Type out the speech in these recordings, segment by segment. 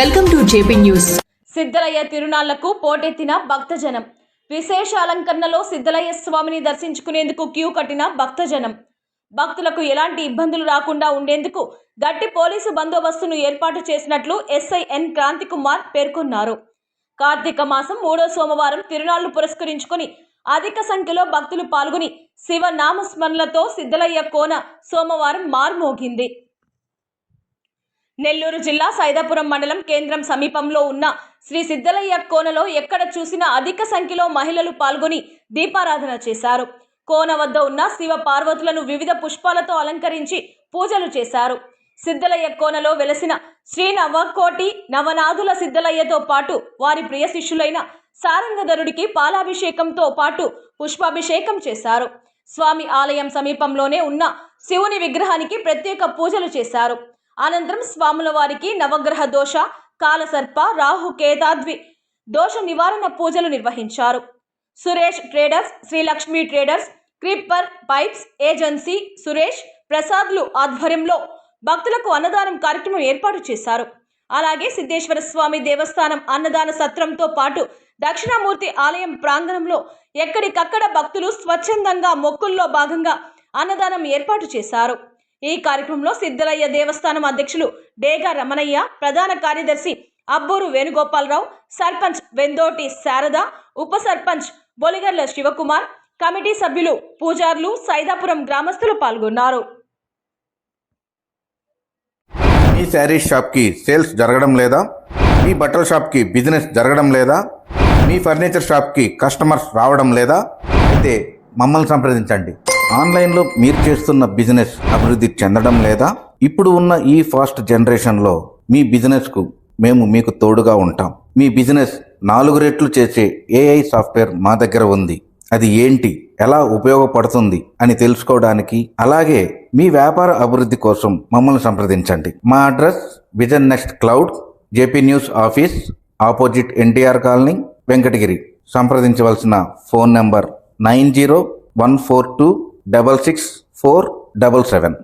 Welcome to JP news. Siddalayya తిరునాళ్ళకు పోటెత్తిన భక్తజనం. విశేష అలంకరణలో సిద్ధలయ్య స్వామిని దర్శించుకునేందుకు క్యూ కట్టిన భక్తజనం. భక్తులకు ఎలాంటి ఇబ్బందులు రాకుండా ఉండేందుకు గట్టి పోలీసు బందోబస్తును ఏర్పాటు చేసినట్లు ఎస్ఐ ఎన్ క్రాంతి కుమార్ పేర్కొన్నారు. కార్తీక మాసం మూడో సోమవారం తిరునాళ్ళు పురస్కరించుకుని అధిక సంఖ్యలో భక్తులు పాల్గొని శివ నామస్మరణలతో సిద్ధలయ్య కోన సోమవారం మార్మోగింది. నెల్లూరు జిల్లా సైదాపురం మండలం కేంద్రం సమీపంలో ఉన్న శ్రీ సిద్ధలయ్య కోనలో ఎక్కడ చూసినా అధిక సంఖ్యలో మహిళలు పాల్గొని దీపారాధన చేశారు. కోన వద్ద ఉన్న శివ పార్వతులను వివిధ పుష్పాలతో అలంకరించి పూజలు చేశారు. సిద్ధలయ్య కోనలో వెలసిన శ్రీ నవకోటి నవనాథుల సిద్ధలయ్యతో పాటు వారి ప్రియ శిష్యులైన సారంగధరుడికి పాలాభిషేకంతో పాటు పుష్పాభిషేకం చేశారు. స్వామి ఆలయం సమీపంలోనే ఉన్న శివుని విగ్రహానికి ప్రత్యేక పూజలు చేశారు. అనంతరం స్వాముల వారికి నవగ్రహ దోష కాలసర్ప రాహు కేతాద్వి దోష నివారణ పూజలు నిర్వహించారు. సురేష్ ట్రేడర్స్ శ్రీలక్ష్మి ట్రేడర్స్ క్రిప్పర్ పైప్స్ ఏజెన్సీ సురేష్ ప్రసాద్లు ఆధ్వర్యంలో భక్తులకు అన్నదానం కార్యక్రమం ఏర్పాటు చేశారు. అలాగే సిద్ధేశ్వర స్వామి దేవస్థానం అన్నదాన సత్రంతో పాటు దక్షిణామూర్తి ఆలయం ప్రాంగణంలో ఎక్కడికక్కడ భక్తులు స్వచ్ఛందంగా మొక్కుల్లో భాగంగా అన్నదానం ఏర్పాటు చేశారు. ఈ కార్యక్రమంలో సిద్ధలయ్య దేవస్థానం అధ్యక్షులు డేగా రమణయ్య ప్రధాన కార్యదర్శి అబ్బూరు వేణుగోపాలరావు సర్పంచ్ వెందోటి శారద ఉప సర్పంచ్ బొలిగర్ల శివకుమార్ కమిటీ సభ్యులు పూజార్లు సైదాపురం గ్రామస్తులు పాల్గొన్నారు. మీ శారీస్ షాప్కి సేల్స్ జరగడం లేదా? మీ బట్టల షాప్కి బిజినెస్ జరగడం లేదా? మీ ఫర్నిచర్ షాప్కి కస్టమర్స్ రావడం లేదా? అయితే మమ్మల్ని సంప్రదించండి. ఆన్లైన్లో మీరు చేస్తున్న బిజినెస్ అభివృద్ధి చెందడం లేదా? ఇప్పుడు ఉన్న ఈ ఫాస్ట్ జనరేషన్లో మీ బిజినెస్కు మేము మీకు తోడుగా ఉంటాం. మీ బిజినెస్ నాలుగు రెట్లు చేసే ఏఐ సాఫ్ట్వేర్ మా దగ్గర ఉంది. అది ఏంటి? ఎలా ఉపయోగపడుతుంది? అని తెలుసుకోవడానికి అలాగే మీ వ్యాపార అభివృద్ధి కోసం మమ్మల్ని సంప్రదించండి. మా address vision next cloud JP news office opposite NTR colony Venkatagiri. సంప్రదించవలసిన phone number nine zero one four two double six four double seven.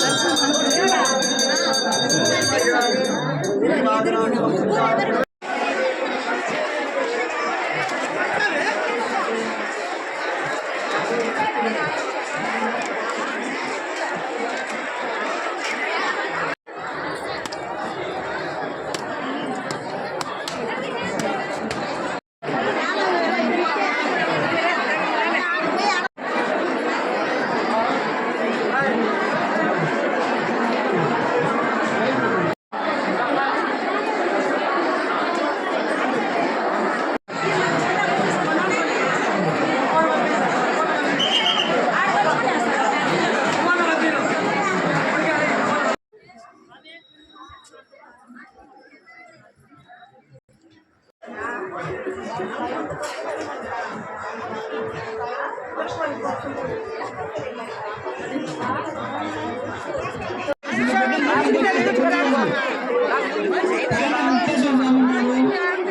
தரிசனம் பண்ணுறேன்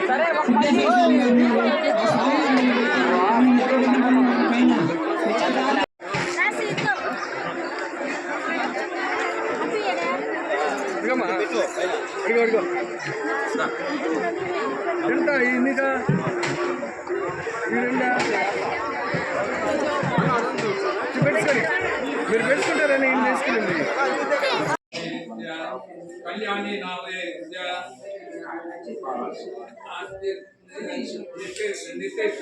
సరే ఎంత ఇన్నికా మీరు పెట్టుకుంటారని ఏం చేసుకునేది కళ్యాణి నావే నితేష్ నితేష్